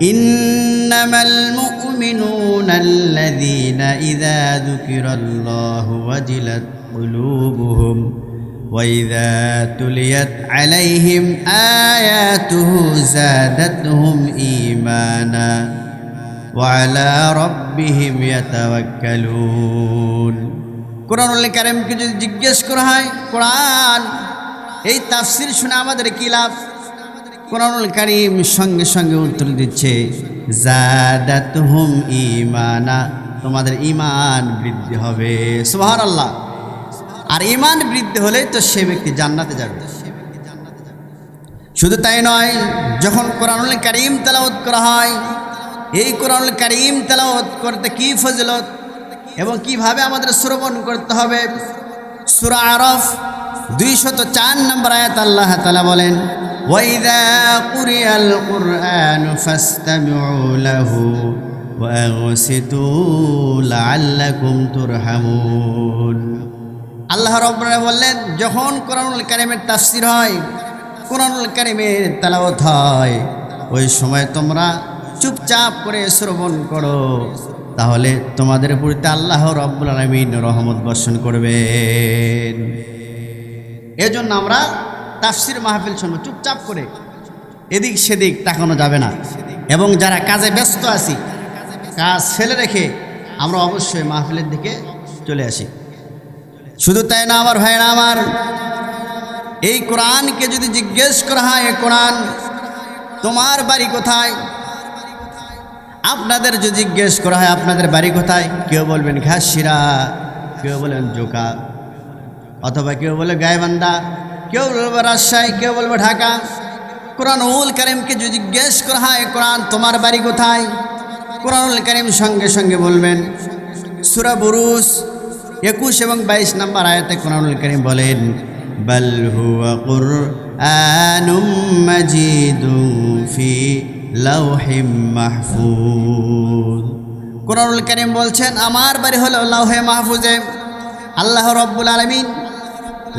إنما المؤمنون الذين إذا ذكر الله وجلت قلوبهم وإذا تليت عليهم آياته زادتهم إيمانا وعلى ربهم يتوكلون কোরআনুল কারিমকে যদি জিজ্ঞেস করা হয় কোরআন এই তাফসির শুনে আমাদের কি লাভ কোরআনুল কারিম সঙ্গে সঙ্গে উত্তর দিচ্ছে তোমাদের ইমান বৃদ্ধি হবে। সুহার আল্লাহ আর ইমান বৃদ্ধি হলেই তো সে ব্যক্তি জান্নাতে যাবে। শুধু তাই নয়, যখন কোরআনুল কারিম তেলাওত করা হয়, এই কোরআনুল কারিম তেলাওত করতে কি ফজলত এবং কীভাবে আমাদের শ্রবণ করতে হবে? সুরা আরফ দুইশত চার নম্বর আয়াত আল্লাহ তালা বলেন وإذا قرئ القرآن فاستمعوا له وأنصتوا لعلكم ترحمون আল্লাহ রব্বরা বললেন যখন কোরআনুল কারিমের তাফসির হয় কোরআনুল কারিমের তেলাওয়াত হয় ওই সময় তোমরা চুপচাপ করে শ্রবণ করো তাহলে তোমাদের প্রতি আল্লাহ রব্বুল আলমিন রহমত বর্ষণ করবেন এজন্য আমরা তাফসির মাহফিল শুনব চুপচাপ করে। এদিক সেদিক তাকানো যাবে না। এবং যারা কাজে ব্যস্ত আছি, কাজ ফেলে রেখে আমরা অবশ্যই মাহফিলের দিকে চলে আসি। শুধু তাই না, আমার ভাই না আমার এই কোরআনকে যদি জিজ্ঞেস করা হয় কোরআন তোমার বাড়ি কোথায়? আপনাদের যদি জিজ্ঞেস করা হয়, আপনাদের বাড়ি কোথায়? কেউ বলবেন ঘাসিরা, কেউ বলবেন জোকা। অথবা কেউ বলে, গায়েবান্দা। কেউ বলবে, রাজশাহী। কেউ বলবে, ঢাকা। কোরআনুল করিমকে যদি জিজ্ঞেস করা হয়, কোরআন তোমার বাড়ি কোথায়? কোরআনুল করিম সঙ্গে সঙ্গে বলবেন, সুরা বুরুস একুশ এবং বাইশ নম্বর আয়াতে কোরআনুল করিম বলেন কোরআনুল করিম বলছেন, আমার বাড়ি হলো লাউহে মাহফুজে। আল্লাহ রব্বুল আলমিন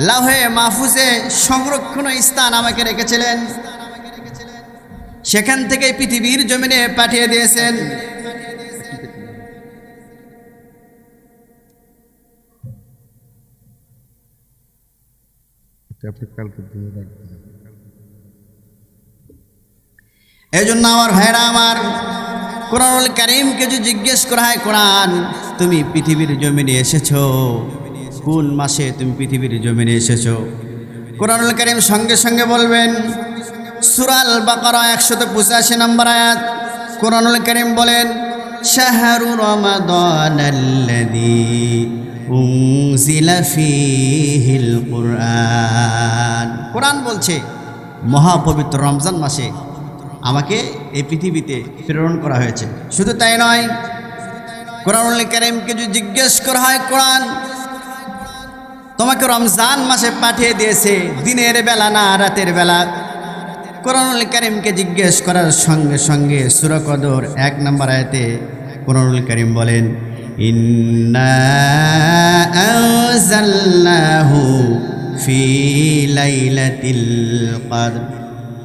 লাউহে মাহফুজে সংরক্ষণ স্থান আমাকে রেখেছিলেন। সেখান থেকে পৃথিবীর জমিনে পাঠিয়ে দিয়েছেন। এই জন্য আমার ভাইরা আমার কোরআনুল করিমকে যদি জিজ্ঞেস করা হয় কোরআন তুমি পৃথিবীর জমিনে এসেছ? কোন মাসে তুমি পৃথিবীর জমিনে এসেছ? কোরআনুল করিম সঙ্গে সঙ্গে বলবেন সুরাল বাকারা একশত পঁচাশি নম্বর আয়াত। কোরআনুল করিম বলেন, শাহরু কুরআন কোরআন বলছে, মহাপবিত্র রমজান মাসে আমাকে এই পৃথিবীতে প্রেরণ করা হয়েছে। শুধু তাই নয়, কোরআনুল করিমকে যদি জিজ্ঞেস করা হয়, কোরআন তোমাকে রমজান মাসে পাঠিয়ে দিয়েছে, দিনের বেলা না রাতের বেলা। কোরআনুল করিমকে জিজ্ঞেস করার সঙ্গে সঙ্গে সুরকদর এক নম্বর আয়তে কোরআনুল করিম বলেন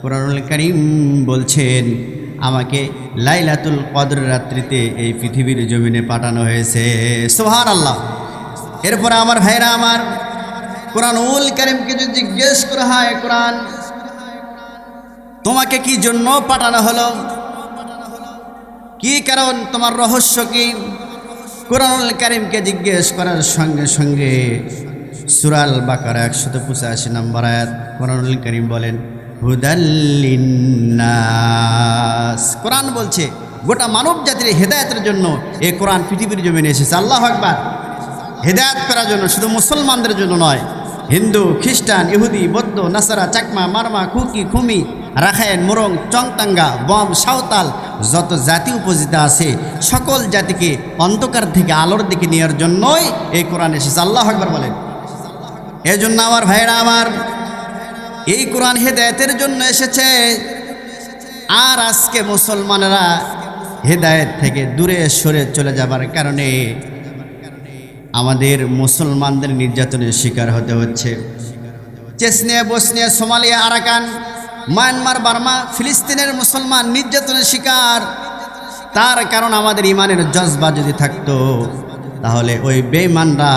কোরআনুল করিম বলছেন, আমাকে লাইলাতুল কদর রাত্রিতে এই পৃথিবীর জমিনে পাঠানো হয়েছে। সোহার আল্লাহ এরপরে আমার ভাইরা আমার কোরআনুল করিমকে যদি জিজ্ঞেস করা হয়, কোরআন তোমাকে কি জন্য পাঠানো হলো? কি কারণ? তোমার রহস্য কি? কোরআনুল করিমকে জিজ্ঞেস করার সঙ্গে সঙ্গে সুরাল বাকার একশত পঁচাশি নম্বর আয়াত কোরআনুল করিম বলেন কোরআন বলছে, গোটা মানব জাতির হেদায়তের জন্য এই কোরআন পৃথিবীর জমিনে এসেছে। আল্লাহ একবার হেদায়ত করার জন্য, শুধু মুসলমানদের জন্য নয় হিন্দু, খ্রিস্টান, ইহুদি, বৌদ্ধ, নাসারা, চাকমা, মারমা কুকি খুমি রাখায়ন মোরং, চংতাঙ্গা, বম, সাঁওতাল, যত জাতি উপজিতা আছে, সকল জাতিকে অন্ধকার থেকে আলোর দিকে নেওয়ার জন্যই এই কোরআন এসেছে। আল্লাহ একবার বলেন। এই জন্য আমার ভাইরা আমার, এই কোরআন হেদায়তের জন্য এসেছে। আর আজকে মুসলমানেরা হেদায়েত থেকে দূরে সরে চলে যাবার কারণে আমাদের মুসলমানদের নির্যাতনের শিকার হতে হচ্ছে। Chechnya Bosnia Somalia, Arakan, Myanmar, Burma, ফিলিস্তিনের মুসলমান নির্যাতনের শিকার। তার কারণ আমাদের ইমানের জজবা যদি থাকতো, তাহলে ওই বেইমানরা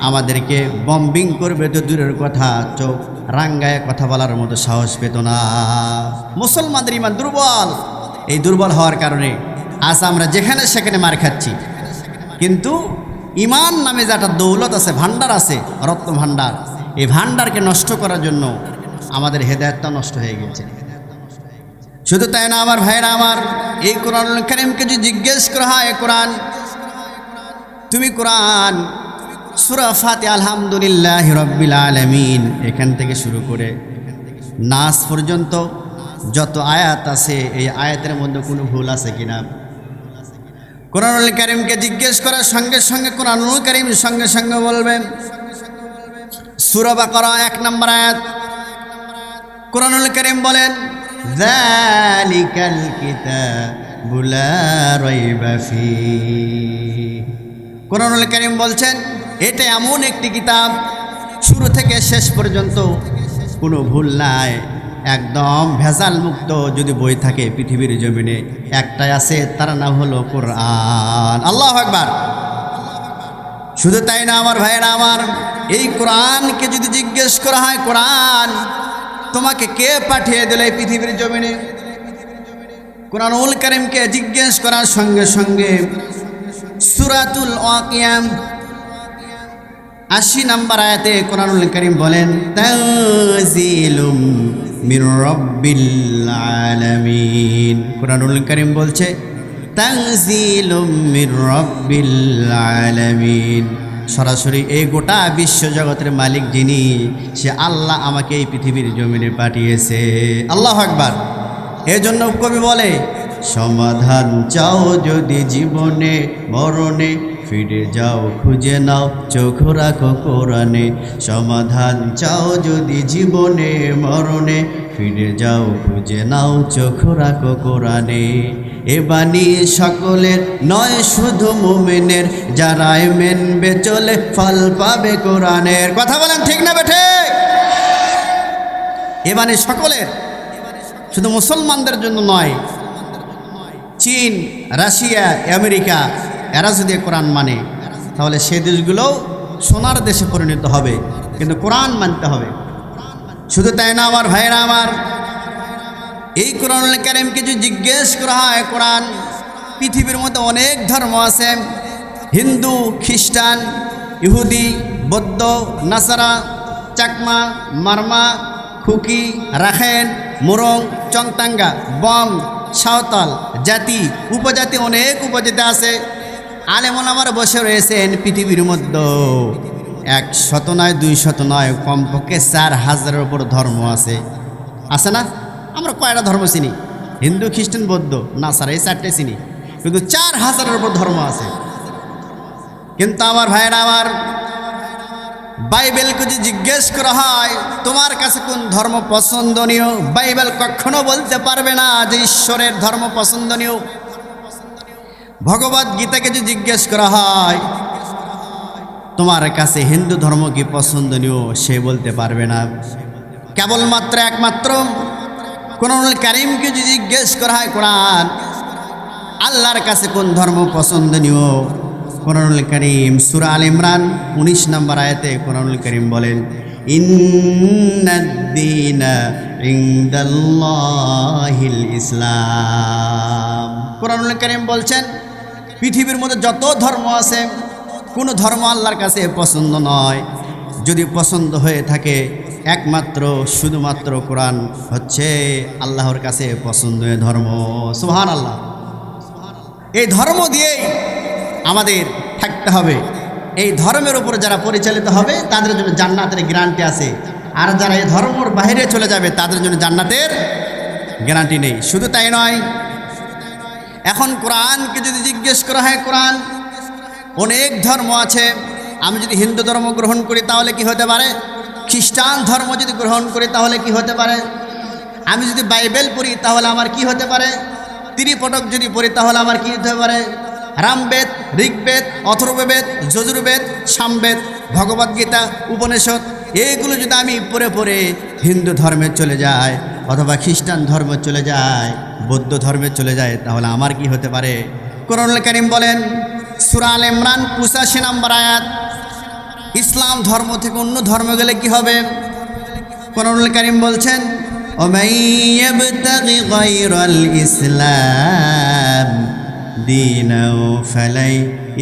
আমাদেরকে বম্বিং করবে তো দূরের কথা, চোখ রাঙ্গায় কথা বলার মতো সাহস পেত না। মুসলমানদের ইমান দুর্বল। এই দুর্বল হওয়ার কারণে আজ আমরা যেখানে সেখানে মার খাচ্ছি। কিন্তু ইমান নামে যে একটা দৌলত আছে, ভাণ্ডার আছে, রত্ন ভাণ্ডার, এই ভাণ্ডারকে নষ্ট করার জন্য আমাদের হেদায়তটা নষ্ট হয়ে গেছে। শুধু তাই না, আমার ভাইরা আমার, এই কোরআন করিমকে যদি জিজ্ঞেস করা হয় কোরআন, তুমি কোরআন, সুরা ফাতে আলহামদুলিল্লাহ রব্বিল আলমিন, এখান থেকে শুরু করে নাস পর্যন্ত যত আয়াত আছে, এই আয়াতের মধ্যে কোনো ভুল আছে কিনা? কোরআনুল করিমকে জিজ্ঞেস করার সঙ্গে সঙ্গে কোরআনুল করিম সঙ্গে সঙ্গে বলবেন। সুরবা করা এক নম্বর আয়াত। কোরআনুল করিম বলেন কোরআনুল করিম বলছেন, এটা এমন একটি কিতাব, শুরু থেকে শেষ পর্যন্ত কোনো ভুল নাই। একদম ভেজাল মুক্ত যদি বই থাকে পৃথিবীর জমিনে, একটাই আছে, তার নাম হলো কোরআন। আল্লাহ একবার শুধু তাই না আমার ভাইয়েরা আমার, এই কোরআনকে যদি জিজ্ঞেস করা হয়, কোরআন তোমাকে কে পাঠিয়ে দিল এই পৃথিবীর জমিনে? কোরআন উল করিমকে জিজ্ঞেস করার সঙ্গে সঙ্গে সুরাতুল ওয়াকিয়াম আশি নাম্বার আয়াতে কোরআনুল করিম বলেন করিম বলছে তাজিলুম সরাসরি এই গোটা বিশ্ব জগতের মালিক যিনি, সে আল্লাহ আমাকে এই পৃথিবীর জমিনে পাঠিয়েছে। আল্লাহ আকবার। এজন্য কবি বলে, সমাধান চাও যদি জীবনে, মরণে ফিরে যাও, খুঁজে নাও, চোখ রাখো কোরআনে। সমাধান চাও যদি জীবনে, মরণে। ফিরে যাও, খুঁজে নাও, চোখ রাখো কোরআনে। এ বাণী সকলের নয়, শুধু মুমিনের। যারাই মেনবে চলে, ফল পাবে কোরআনের। কথা বলেন ঠিক না বেঠে এ বাণী সকলের, শুধু মুসলমানদের জন্য নয়। চীন, রাশিয়া, আমেরিকা এরা যদি কোরআন মানে তাহলে সে দেশগুলো সোনার দেশে পরিণত হবে, কিন্তু কোরআন মানতে হবে। শুধু তাই না, আমার ভাইয়েরা আমার, এই কোরআন কারিমকে যদি জিজ্ঞেস করা হয়, কোরআন পৃথিবীর মধ্যে অনেক ধর্ম আছে, হিন্দু, খ্রিস্টান, ইহুদি, বৌদ্ধ, নাসারা, চাকমা, মারমা, খুকি, রাখেন, মুরং, চংতাঙ্গা, বং, সাঁওতাল, জাতি, উপজাতি, অনেক উপজাতি আছে। আলেমন আমার বসে রয়েছেন পৃথিবীর মধ্যে। এক শত নয়, দুই শত নয়, কমপক্ষে চার হাজারের উপর ধর্ম আছে। আছে না? আমরা কয়টা ধর্ম চিনি? হিন্দু, খ্রিস্টান, বৌদ্ধ না স্যার এই চারটে চিনি। কিন্তু চার হাজারের উপর ধর্ম আছে। কিন্তু আমার ভাইয়েরা, আমার বাইবেলকে যদি জিজ্ঞেস করা হয়, তোমার কাছে কোন ধর্ম পছন্দনীয়? বাইবেল কখনো বলতে পারবে না যে ঈশ্বরের ধর্ম পছন্দনীয়। ভগবত গীতাকে যদি জিজ্ঞেস করা হয়, তোমার কাছে হিন্দু ধর্ম কি পছন্দনীয় সে বলতে পারবে না। কেবলমাত্র একমাত্র কোরআনুল কারিমকে যদি জিজ্ঞেস করা হয় কোরআন, আল্লাহর কাছে কোন ধর্ম পছন্দনীয়? কোরআনুল করিম, সুরা আল ইমরান, উনিশ নম্বর আয়াতে কোরআনুল করিম বলেন ইসলাম। কোরআনুল করিম বলছেন পৃথিবীর মধ্যে যত ধর্ম আছে, কোনো ধর্ম আল্লাহর কাছে পছন্দ নয়। যদি পছন্দ হয়ে থাকে, একমাত্র, শুধুমাত্র কোরআন হচ্ছে আল্লাহর কাছে পছন্দনীয় ধর্ম। সুহান আল্লাহ এই ধর্ম দিয়েই আমাদের থাকতে হবে। এই ধর্মের উপর যারা পরিচালিত হবে, তাদের জন্য জান্নাতের গ্যারান্টি আছে। আর যারা এই ধর্মর বাইরে চলে যাবে, তাদের জন্য জান্নাতের গ্যারান্টি নেই। শুধু তাই নয় এখন কোরআনকে যদি জিজ্ঞেস করা হয়, কোরআন অনেক ধর্ম আছে, আমি যদি হিন্দু ধর্ম গ্রহণ করি তাহলে কি হতে পারে? খ্রিস্টান ধর্ম যদি গ্রহণ করি তাহলে কি হতে পারে? আমি যদি বাইবেল পড়ি তাহলে আমার কি হতে পারে? ত্রিপটক যদি পড়ি তাহলে আমার কি হতে পারে? রামবেদ, ঋগ্বেদ, অথর্ববেদ, যজুর্বেদ, সামবেদ, ভগবদ্গীতা, উপনিষদ এগুলো যদি আমি পরে পরে হিন্দু ধর্মে চলে যাই, অথবা খ্রিস্টান ধর্ম চলে যায় বৌদ্ধ ধর্মে চলে যায় তাহলে আমার কি হতে পারে? করুল করিম বলেন সুরাল ইমরান পুষাশি নাম্বার আয়াত, ইসলাম ধর্ম থেকে অন্য ধর্ম গেলে কি হবে? করুল করিম বলছেন ইসলাম দিন ফলাই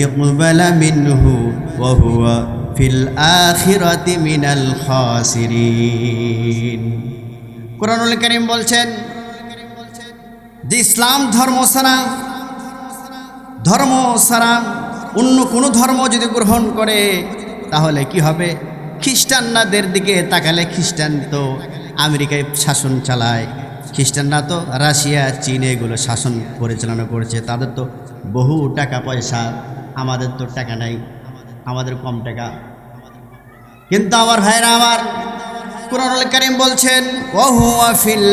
ইকবালা মিনহু ওহুয়া ফিল আখিরতি মিনাল খাসিরিন। কুরআনুল কারীম বলছেন, যে ইসলাম ধর্ম সারা ধর্ম সারা অন্য কোনো ধর্ম যদি গ্রহণ করে, তাহলে কি হবে? খ্রিস্টানরাদের দিকে তাকালে খ্রিস্টান তো আমেরিকায় শাসন চালায়। খ্রিস্টানরা তো রাশিয়া, চীন এগুলো শাসন পরিচালনা করেছে। তাদের তো বহু টাকা পয়সা, আমাদের তো টাকা নাই। আমাদের কম টাকা। কিন্তু আমার ভাইরা আমার, কোরআনুল করিম বলছেন ওহুয়া ফিল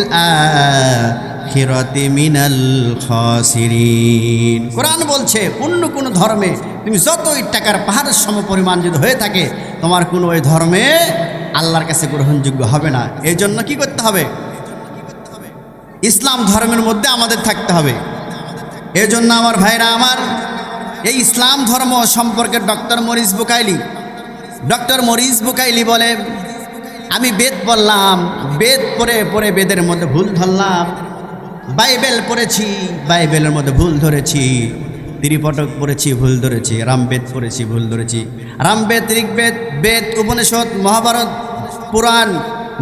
আখিরাতি মিনাল খাসিরিন। কোরআন বলছে, অন্য কোনো ধর্মে তুমি যতই টাকার পাহাড়ের সম পরিমাণ যদি হয়ে থাকে, তোমার কোনো ওই ধর্মে আল্লাহর কাছে গ্রহণযোগ্য হবে না। এই জন্য কি করতে হবে? ইসলাম ধর্মের মধ্যে আমাদের থাকতে হবে। এই জন্য আমার ভাইরা আমার এই ইসলাম ধর্ম সম্পর্কে doctor Maurice Bucaille. Doctor Maurice Bucaille বলে, আমি বেদ বললাম বেদ পড়ে পড়ে বেদের মধ্যে ভুল ধরলাম। বাইবেল পড়েছি, বাইবেলের মধ্যে ভুল ধরেছি। ত্রিপটক পড়েছি, ভুল ধরেছি। রামবেদ পড়েছি, ভুল ধরেছি। রামবেদ, Rigveda, Veda, Upanishad, Mahabharata, Purana,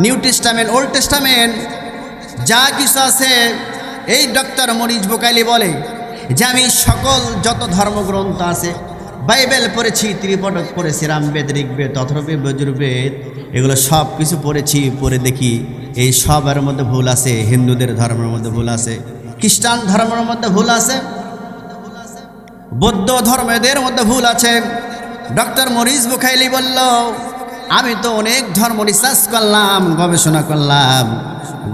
New Testament, Old Testament, যা কিছু আছে, এই ডক্টর মরিজ বোকাইলি বলে যে আমি সকল যত ধর্মগ্রন্থ আছে, বাইবেল পড়েছি, ত্রিপটক পড়েছি রামবেদ ঋগ্বেদ অথর্বেদ বজুর্বেদ, এগুলো সব কিছু পড়েছি, পড়ে দেখি এই সবের মধ্যে ভুল আছে, হিন্দুদের ধর্মের মধ্যে ভুল আছে, খ্রিস্টান ধর্মের মধ্যে ভুল আছে, বৌদ্ধ ধর্মেদের মধ্যে ভুল আছে। ডক্টর মরিস বুখাইলি বলল, আমি তো অনেক ধর্ম রিসার্চ করলাম, গবেষণা করলাম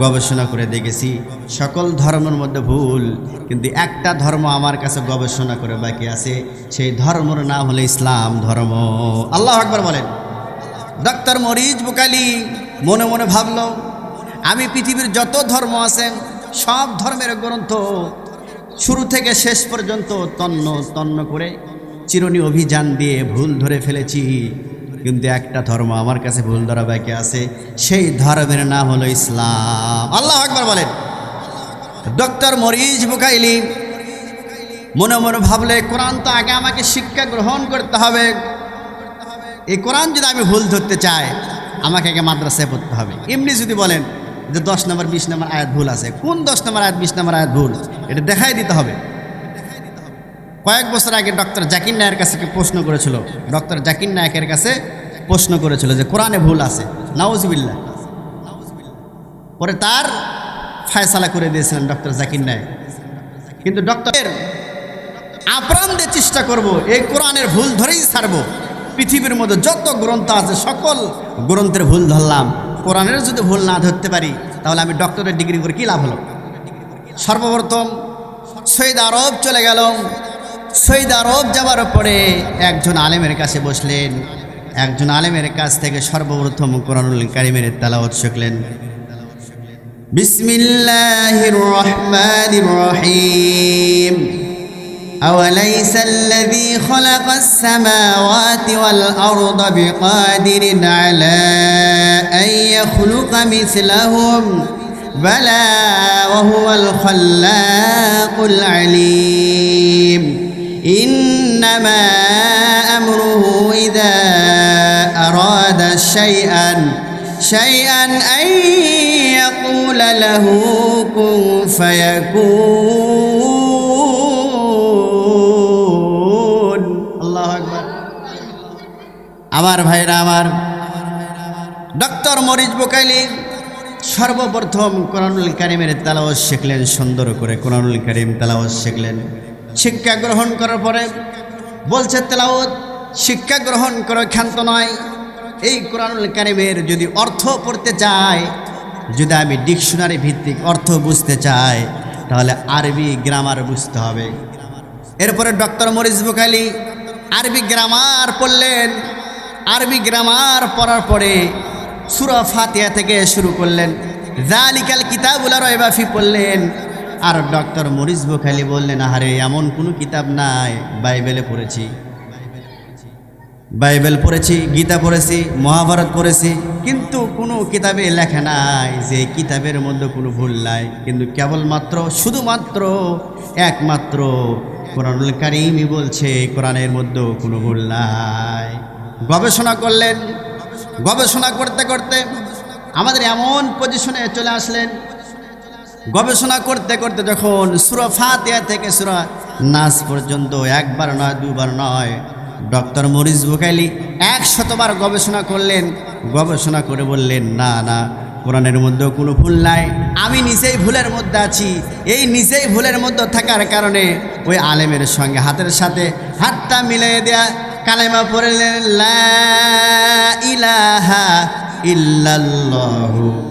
গবেষণা করে দেখেছি, সকল ধর্মের মধ্যে ভুল, কিন্তু একটা ধর্ম আমার কাছে গবেষণা করে বাকি আছে, সেই ধর্মর নাম হলো ইসলাম ধর্ম। আল্লাহ আকবর বলেন। ডক্টর মরিজ বুকালি মনে মনে ভাবল, আমি পৃথিবীর যত ধর্ম আছেন সব ধর্মের গ্রন্থ শুরু থেকে শেষ পর্যন্ত তন্ন তন্ন করে চিরনি অভিযান দিয়ে ভুল ধরে ফেলেছি। কিন্তু একটা ধর্ম আমার কাছে ভুল ধরা বাকি আছে, সেই ধর্মের নাম হলো ইসলাম। আল্লাহ একবার বলেন। ডক্টর মরিজ বুকাইলি, মনে মনে ভাবলে, কোরআন তো আগে আমাকে শিক্ষা গ্রহণ করতে হবে। এই কোরআন যদি আমি ভুল ধরতে চাই, আমাকে আগে মাদ্রাসায় পড়তে হবে। এমনি যদি বলেন যে দশ নম্বর, বিশ নম্বর আয়াত ভুল আছে, কোন দশ নম্বর আয়াত, বিশ নম্বর আয়াত ভুল? এটা দেখাই দিতে হবে। কয়েক বছর আগে ডক্টর জাকির নায়ের কাছে প্রশ্ন করেছিল? ডক্টর জাকির নায়কের কাছে প্রশ্ন করেছিল যে কোরআনে ভুল আছে। নাউজবিল্লা পরে তার ফায়সালা করে দিয়েছিলেন ডক্টর জাকির নায়ক। কিন্তু ডক্টরের আপ্রাণ দিয়ে চেষ্টা করব, এই কোরআনের ভুল ধরেই ছাড়বো। পৃথিবীর মধ্যে যত গ্রন্থ আছে, সকল গ্রন্থের ভুল ধরলাম। কোরআনের যদি ভুল না ধরতে পারি, তাহলে আমি ডক্টরের ডিগ্রি করে কী লাভ হলো? সর্বপ্রথম সৈদ আরব চলে গেল। সৈদ আরব যাওয়ার পরে একজন আলেমের কাছে বসলেন একজন আলেমের কাছ থেকে সর্বপ্রথম কোরআনুল কারিমের তালাওয়াত শিখলেন বিসমিল্লাহির রহমানির রহিম أوليس الذي خلق السماوات والأرض بقادر على أن يخلق مثلهم بلى وهو الخلاق العليم إنما أمره إذا أراد شيئا شيئا أن يقول له كن فيكون الله أكبر আমার ভাইরা আমার ডক্টর মরিজ বোকাইলি সর্বপ্রথম কোরআনুল কারিমের তালাওয়াজ শিখলেন সুন্দর করে কোরআনুল কারিম তালাওয়াজ শিখলেন শিক্ষা গ্রহণ করার পরে বলছে, তেলাওয়াত শিক্ষা গ্রহণ করে ক্ষান্ত নয়। এই কোরআনুল কারিমের যদি অর্থ পড়তে চাই যদি আমি ডিকশনারি ভিত্তিক অর্থ বুঝতে চাই, তাহলে আরবি গ্রামার বুঝতে হবে। এরপরে ডক্টর মরিজ বুকালি আরবি গ্রামার পড়লেন। আরবি গ্রামার পড়ার পরে সুরা ফাতিয়া থেকে শুরু করলেন। জালিকাল কিতাবুলা রয়বাফি পড়লেন। আর ডক্টর মরিস বোখালি বললেন, আহারে, এমন কোনো কিতাব নাই। বাইবেলে পড়েছি। বাইবেল পড়েছি, গীতা পড়েছি, মহাভারত পড়েছি, কিন্তু কোনো কিতাবে লেখা নাই যে কিতাবের মধ্যে কোনো ভুল নাই। কিন্তু কেবলমাত্র, শুধুমাত্র, একমাত্র কোরআনুল কারিমই বলছে, কোরআনের মধ্যেও কোনো ভুল নাই। গবেষণা করলেন। গবেষণা করতে করতে আমাদের এমন পজিশনে চলে আসলেন গবেষণা করতে করতে যখন সুরা ফাতিয়া থেকে সুরা নাচ পর্যন্ত একবার নয়, দুবার নয়, ডক্টর মরিস বুকাইলি একশতবার গবেষণা করলেন, গবেষণা করে বললেন, না না, কোরআনের মধ্যেও কোনো ভুল নাই। আমি নিজেই ভুলের মধ্যে আছি। এই নিজেই ভুলের মধ্যে থাকার কারণে ওই আলেমের সঙ্গে হাতের সাথে হাতটা মিলিয়ে দেয়া কালেমা পড়লেন, লা ইলাহা ইল্লাল্লাহু